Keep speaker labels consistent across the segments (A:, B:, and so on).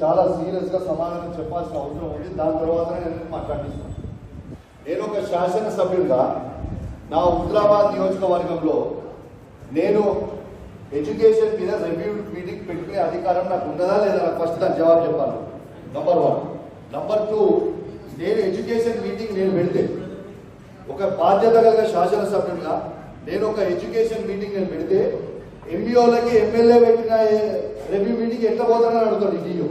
A: చాలా సీరియస్గా సమాధానం చెప్పాల్సిన అవసరం ఉంది. దాని తర్వాత నేను మాట్లాడిస్తాను. నేను ఒక శాసనసభ్యుడిగా నా హుద్రాబాద్ నియోజకవర్గంలో నేను ఎడ్యుకేషన్ మీద రివ్యూ మీటింగ్ పెట్టుకునే అధికారం నాకు ఉన్నదా లేదా నాకు ఫస్ట్ దాని జవాబు చెప్పాలి. నంబర్ వన్ నంబర్ టూ నేను ఎడ్యుకేషన్ మీటింగ్ నేను పెడితే ఒక బాధ్యత కలిగిన శాసనసభ్యుడిగా నేను ఒక ఎడ్యుకేషన్ మీటింగ్ నేను పెడితే ఎంబీఓలకి ఎమ్మెల్యే పెట్టిన రెవ్యూ మీటింగ్ ఎట్లా పోతానని అడుగుతాడు డిఓ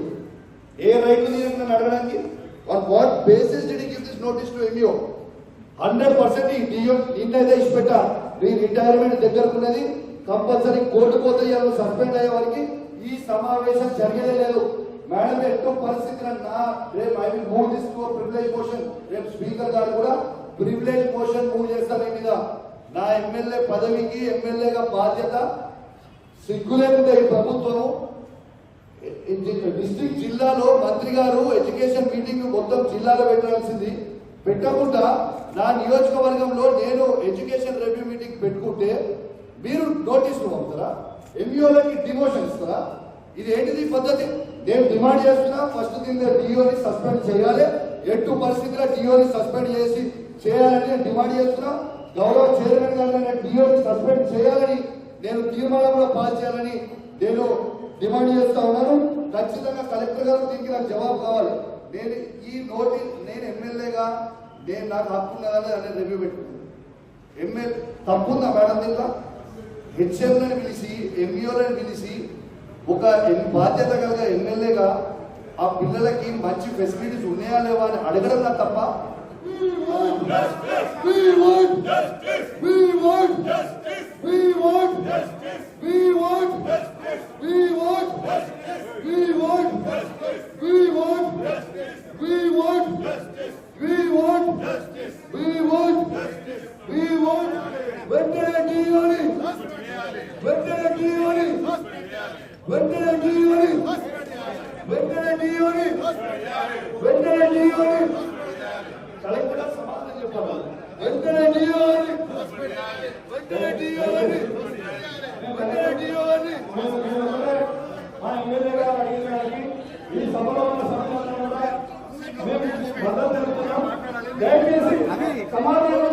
A: ఏ రైట్ ఉంది అడగడానికి? On what basis the give this notice to MEO hundred percent ఈ డిఓ నిన్నైతే ఇచ్చిపెట్ట. మీ రిటైర్మెంట్ దగ్గరకున్నది కంపల్సరీ కోర్టు పోతే సస్పెండ్ అయ్యే వారికి ఈ సమావేశం జరిగేదే లేదు. మేడం ఎన్నో పరిస్థితులు నా రేపు I will move this to privilege motion రేపు స్పీకర్ గారు కూడా ప్రివిలేజ్ మోషన్ మూవ్ చేస్తారు మీద. నా ఎమ్మెల్యే పదవికి ఎమ్మెల్యేగా బాధ్యత సిగ్గులేకుండా ఈ ప్రభుత్వం డిస్ట్రిక్ట్ జిల్లాలో మంత్రి గారు ఎడ్యుకేషన్ మీటింగ్ మొత్తం జిల్లాలో పెట్టాల్సింది. పెట్టకుండా నా నియోజకవర్గంలో నేను ఎడ్యుకేషన్ రివ్యూ మీటింగ్ పెట్టుకుంటే మీరు నోటీసులు పంపుతారా? ఎంఈఓలకి డిమోషన్ ఇస్తారా? ఇది ఏంటిది పద్ధతి? నేను డిమాండ్ చేస్తున్నా ఫస్ట్ దీని డిఓని సస్పెండ్ చేయాలి. ఎటు పరిస్థితిలో డిఓని సస్పెండ్ చేసి చేయాలని డిమాండ్ చేస్తున్నా. గౌరవ చైర్మన్ గారు డిఓని సస్పెండ్ చేయాలని నేను తీర్మానం కూడా పాస్ చేయాలని నేను డిమాండ్ చేస్తా ఉన్నాను. ఖచ్చితంగా కలెక్టర్ గారు దీనికి నాకు జవాబు కావాలి. నేను ఈ నోటి నేను ఎమ్మెల్యేగా నేను నాకు హక్కు ఉన్నదా అనేది రివ్యూ పెట్టుకున్నాను ఎమ్మెల్యే తప్పుందా మేడం దీంట్లో? హెచ్ఎంలను పిలిచి ఎంఈఓలను పిలిచి ఒక బాధ్యత కలిగే ఎమ్మెల్యేగా ఆ పిల్లలకి మంచి ఫెసిలిటీస్ ఉన్నాయా లేవా అని అడగడం నా తప్ప?
B: We want justice. We want justice. We want justice. We want justice. We want justice. We want Vandana Diwali. Vandana Diwali. Vandana Diwali. Vandana Diwali. Vandana Diwali.
A: Collector సమాధానం చెప్పాలి
B: వెంకట
A: డియోని వెంకట డియోని వెంకట డియోని ఈ సభలో ఉన్న సమాధానం కూడా మేము మద్దతు తెలుపుతున్నాం దయచేసి సమాధానం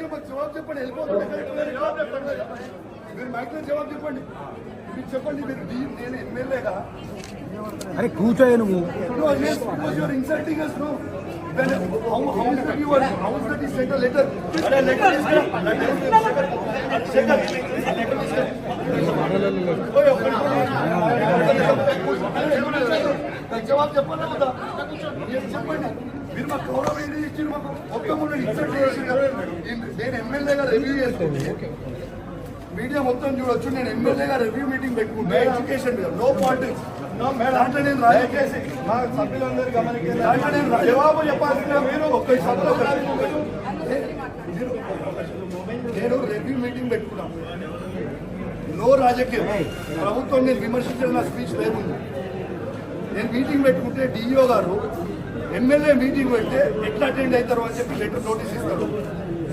A: చెప్పాలి
B: జవాబు చెప్పండి వెళ్ళిపోతుంది జవాబు చెప్పండి మీరు మైక్లో జవాబు చెప్పండి. మీరు చెప్పండి మీరు నేను ఎమ్మెల్యేగా.
C: అరే కూర్చోయే నువ్వు.
B: Yes, because you are insulting us, no. Then how, how is that you are, how is that you sent a letter? A letter is there. Letter is there. Second. A letter is there. ఓయ్, ఒక్క నిమిషం. నాకు జవాబు చెప్పాలి కదా మీరు చెప్పండి మీరు మాకు గౌరవం ఏంటి ఇచ్చారు మాకు మొత్తం ఉన్న ఇన్సల్ట్ చేసి నేను ఎమ్మెల్యేగా రివ్యూ చేసుకోండి మీడియా మొత్తం చూడొచ్చు నేను ఎమ్మెల్యేగా రివ్యూ మీటింగ్ పెట్టుకుంటా ఎడ్యుకేషన్ మీద నో పాలిటిక్స్ దాంట్లో నేను రాజకీయ
A: మా సభ్యులందరూ గమనించారు
B: దాంట్లో నేను రా- జవాబు చెప్పాల్సిన మీరు ఒక్క సభలో నేను రివ్యూ మీటింగ్ పెట్టుకున్నాను నో రాజకీయం. ప్రభుత్వం నేను విమర్శించిన నా స్పీచ్ లేదు నేను మీటింగ్ పెట్టుకుంటే డిఈఓ గారు ఎమ్మెల్యే మీటింగ్ పెడితే ఎట్లా అటెండ్ అవుతారు అని చెప్పి లెటర్ నోటీస్ ఇస్తారు.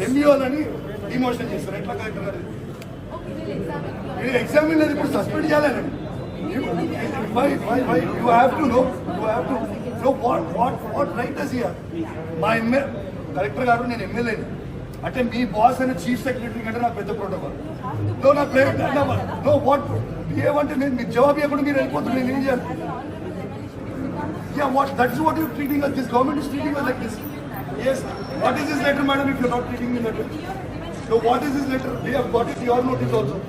B: ఎంఈఓలని డిమోషన్ చేస్తారు. ఎట్లా కలెక్టర్ గారు మీరు ఎగ్జామ్ లేదు ఇప్పుడు సస్పెండ్ చేయాలని why why why? You have to know you have to know what what what right does he have మా ఎమ్మెల్యే కలెక్టర్ గారు నేను ఎమ్మెల్యేని అంటే మీ బాస్ అయిన చీఫ్ సెక్రటరీ కంటే నాకు పెద్ద ప్రోటోకాల్ నో నా ప్లే నో వాట్ ఏమంటే నేను మీరు జవాబు ఇవ్వకుండా మీరు వెళ్ళిపోతున్నారు నేను ఏం చేయాలి yeah what that is what you treating this government is treating like this yes what is this letter madam if you not treating me letter so what is this letter we have got it your notice also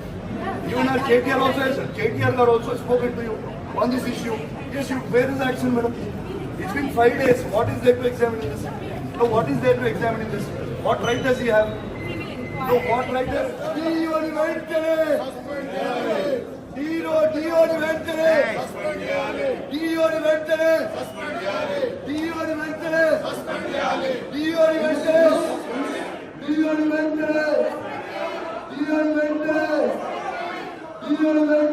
B: Even our KTR also has, KTR also spoken to you on this issue. Yes, you, where is action, madam? It's been five days. What is there to examine in this? No, what is there to examine in this? What right does he have? No, what right does... He will Thank you.